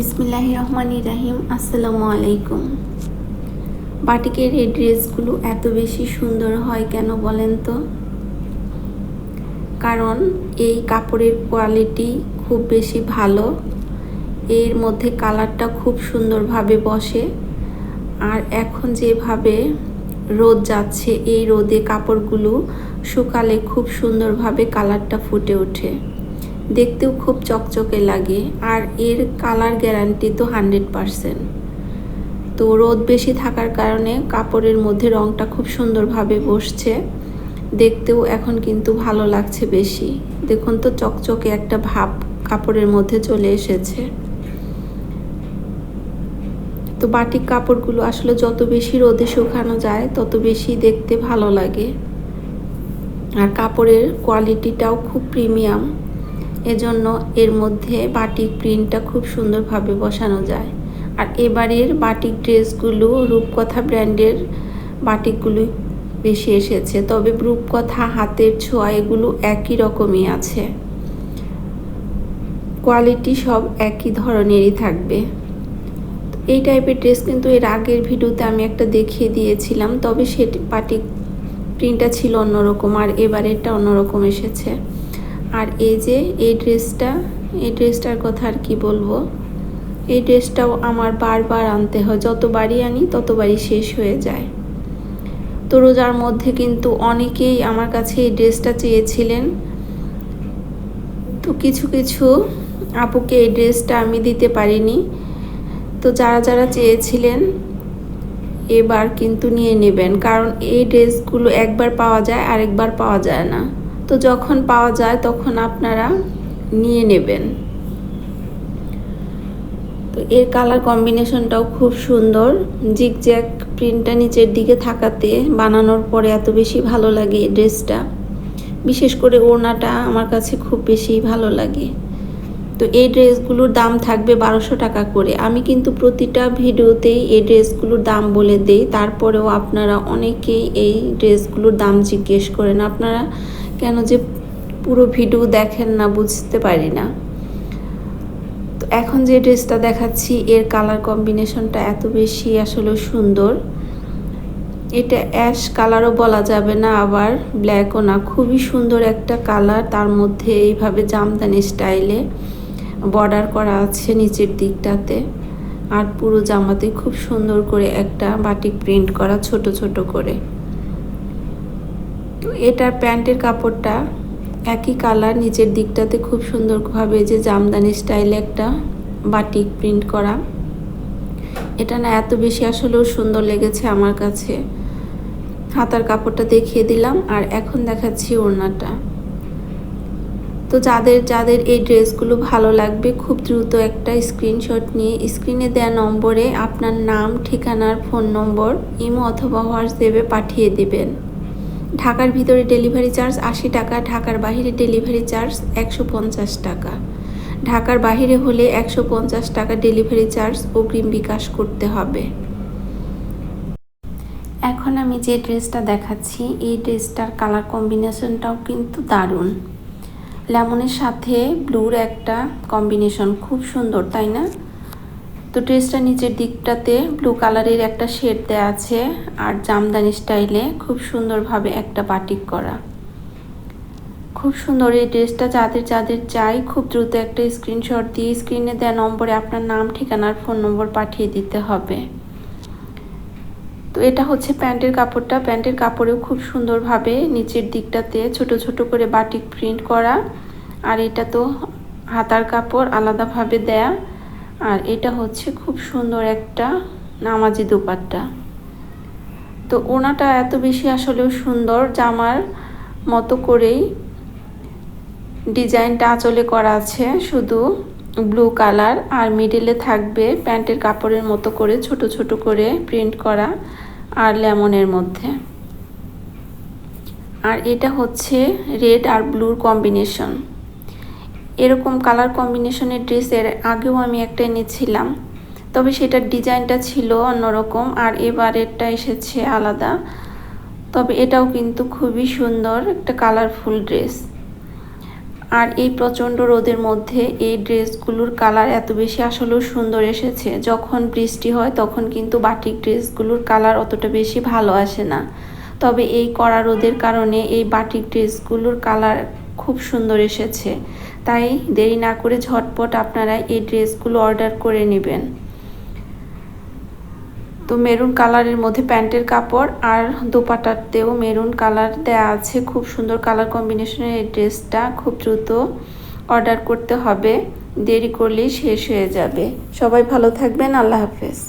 বিসমিল্লাহ রহমান রাহিম, আসসালামু আলাইকুম। বাটিকের এই ড্রেসগুলো এত বেশি সুন্দর হয় কেন বলেন তো? কারণ এই কাপড়ের কোয়ালিটি খুব বেশি ভালো, এর মধ্যে কালারটা খুব সুন্দরভাবে বসে, আর এখন যেভাবে রোদ যাচ্ছে, এই রোদে কাপড়গুলো শুকালে খুব সুন্দরভাবে কালারটা ফুটে ওঠে। দেখতেও খুব চকচকে লাগে, আর এর কালার গ্যারান্টি তো হান্ড্রেড পারসেন্ট তো রোদ বেশি থাকার কারণে কাপড়ের মধ্যে রংটা খুব সুন্দরভাবে বসছে। দেখতেও এখন কিন্তু ভালো লাগছে বেশি। দেখুন তো চকচকে একটা ভাব কাপড়ের মধ্যে চলে এসেছে। তো বাটিক কাপড়গুলো আসলে যত বেশি রোদে শুকানো যায়, তত বেশি দেখতে ভালো লাগে। আর কাপড়ের কোয়ালিটিটাও খুব প্রিমিয়াম এজন্য এর মধ্যে বাটিক প্রিন্টটা খুব সুন্দরভাবে বসানো যায়। আর এবারের বাটিক ড্রেসগুলো রূপকথা ব্র্যান্ডের বাটিকগুলো বেশি এসেছে। তবে রূপকথা, হাতের ছোঁয়া এগুলো একই রকমই আছে। কোয়ালিটি সব একই ধরনেরই থাকবে। এই টাইপের ড্রেস কিন্তু এর আগের ভিডিওতে আমি একটা দেখিয়ে দিয়েছিলাম, তবে সেটি বাটিক প্রিন্টটা ছিল অন্যরকম আর এবারেরটা অন্যরকম এসেছে। আর এই যে এই ড্রেসটা, এই ড্রেসটার কথা আর কি বলব? এই ড্রেসটাও আমার বারবার আনতে হয়। যতবারই আনি, ততবারই শেষ হয়ে যায়। তো রোজার মধ্যে কিন্তু অনেকেই আমার কাছে এই ড্রেসটা চেয়েছিলেন। তো কিছু কিছু আপুকে এই ড্রেসটা আমি দিতে পারিনি। তো যারা যারা চেয়েছিলেন, এবার কিন্তু নিয়ে নেবেন। কারণ এই ড্রেসগুলো একবার পাওয়া যায়, আরেকবার পাওয়া যায় না। তো যখন পাওয়া যায় তখন আপনারা নিয়ে নেবেন। তো এর কালার কম্বিনেশনটাও খুব সুন্দর। জিগজ্যাক প্রিন্টটা নিচের দিকে থাকাতে বানানোর পরে এত বেশি ভালো লাগে এই ড্রেসটা। বিশেষ করে ওড়নাটা আমার কাছে খুব বেশি ভালো লাগে। তো এই ড্রেসগুলোর দাম থাকবে বারোশো টাকা করে। আমি কিন্তু প্রতিটা ভিডিওতেই এই ড্রেসগুলোর দাম বলে দেই। তারপরেও আপনারা অনেকেই এই ড্রেসগুলোর দাম জিজ্ঞেস করেন। আপনারা কেন যে পুরো ভিডিও দেখেন না, বুঝতে পারি না। তো এখন যে ড্রেসটা দেখাচ্ছি, এর কালার কম্বিনেশনটা এত বেশি আসলে সুন্দর। এটা অ্যাশ কালারও বলা যাবে না, আবার ব্ল্যাকও না। খুবই সুন্দর একটা কালার তার মধ্যে এইভাবে জামদানি স্টাইলে বর্ডার করা আছে নিচের দিকটাতে। আর পুরো জামাতে খুব সুন্দর করে একটা বাটিক প্রিন্ট করা, ছোট ছোট করে। তো এটার প্যান্টের কাপড়টা একই কালার, নিচের দিকটাতে খুব সুন্দরভাবে যে জামদানি স্টাইলে একটা বাটিক প্রিন্ট করা। এটা না এত বেশি আসলেও সুন্দর লেগেছে আমার কাছে। হাতার কাপড়টা দেখিয়ে দিলাম আর এখন দেখাচ্ছি ওড়নাটা। তো যাদের যাদের এই ড্রেসগুলো ভালো লাগবে, খুব দ্রুত একটা স্ক্রিনশট নিয়ে, স্ক্রিনে দেওয়া নম্বরে আপনার নাম, ঠিকানার ফোন নম্বর, ইমো অথবা হোয়াটসঅ্যাপে পাঠিয়ে দিবেন। ঢাকার ভিতরে ডেলিভারি চার্জ আশি টাকা, ঢাকার বাহিরে ডেলিভারি চার্জ একশো পঞ্চাশ টাকা। ঢাকার বাহিরে হলে একশো পঞ্চাশ টাকা ডেলিভারি চার্জ অগ্রিম বিকাশ করতে হবে। এখন আমি যে ড্রেসটা দেখাচ্ছি, এই ড্রেসটার কালার কম্বিনেশনটাও কিন্তু দারুণ। লেমনের সাথে ব্লুর একটা কম্বিনেশন, খুব সুন্দর, তাই না? তো ড্রেসটা নিচের দিকটাতে ব্লু কালারের একটা শেড দেওয়া আছে আর জামদানি স্টাইলে খুব সুন্দরভাবে একটা বাটিক করা। খুব সুন্দর এই ড্রেসটা, যাদের যাদের চাই খুব দ্রুত একটা স্ক্রিনশট দিয়ে স্ক্রিনে দেওয়া নম্বরে আপনার নাম ঠিকানার ফোন নম্বর পাঠিয়ে দিতে হবে। তো এটা হচ্ছে প্যান্টের কাপড়টা। প্যান্টের কাপড়েও খুব সুন্দরভাবে নিচের দিকটাতে ছোট ছোট করে বাটিক প্রিন্ট করা। আর এটা তো হাতার কাপড়, আলাদাভাবে দেয়া। আর এটা হচ্ছে খুব সুন্দর একটা নামাজি দোপাট্টা। তো ওনাটা এত বেশি আসলেও সুন্দর জামার মতো করেই ডিজাইনটা আঁচলে করা আছে, শুধু ব্লু কালার আর মিডলে থাকবে প্যান্টের কাপড়ের মতো করে ছোট ছোট করে প্রিন্ট করা আর লেমনের মধ্যে। আর এটা হচ্ছে রেড আর ব্লুর কম্বিনেশন। এরকম কালার কম্বিনেশনের ড্রেসের আগেও আমি একটা এনেছিলাম। তবে সেটার ডিজাইনটা ছিল অন্যরকম আর এবারেরটা এসেছে আলাদা। তবে এটাও কিন্তু খুবই সুন্দর একটা কালারফুল ড্রেস আর এই প্রচণ্ড রোদের মধ্যে এই ড্রেসগুলোর কালার এত বেশি আসলেও সুন্দর এসেছে। যখন বৃষ্টি হয় তখন কিন্তু বাটিক ড্রেসগুলোর কালার অতটা বেশি ভালো আসে না। তবে এই কড়া রোদের কারণে এই বাটিক ড্রেসগুলোর কালার খুব সুন্দর এসেছে। তাই দেরি না করে ঝটপট আপনারা এই ড্রেসগুলো অর্ডার করে নেবেন। তো মেরুন কালারের মধ্যে প্যান্টের কাপড় আর দোপাটাতেও মেরুন কালার দেয়া আছে। খুব সুন্দর কালার কম্বিনেশনের এই ড্রেসটা খুব দ্রুত অর্ডার করতে হবে। দেরি করলেই শেষ হয়ে যাবে। সবাই ভালো থাকবেন। আল্লাহ হাফেজ।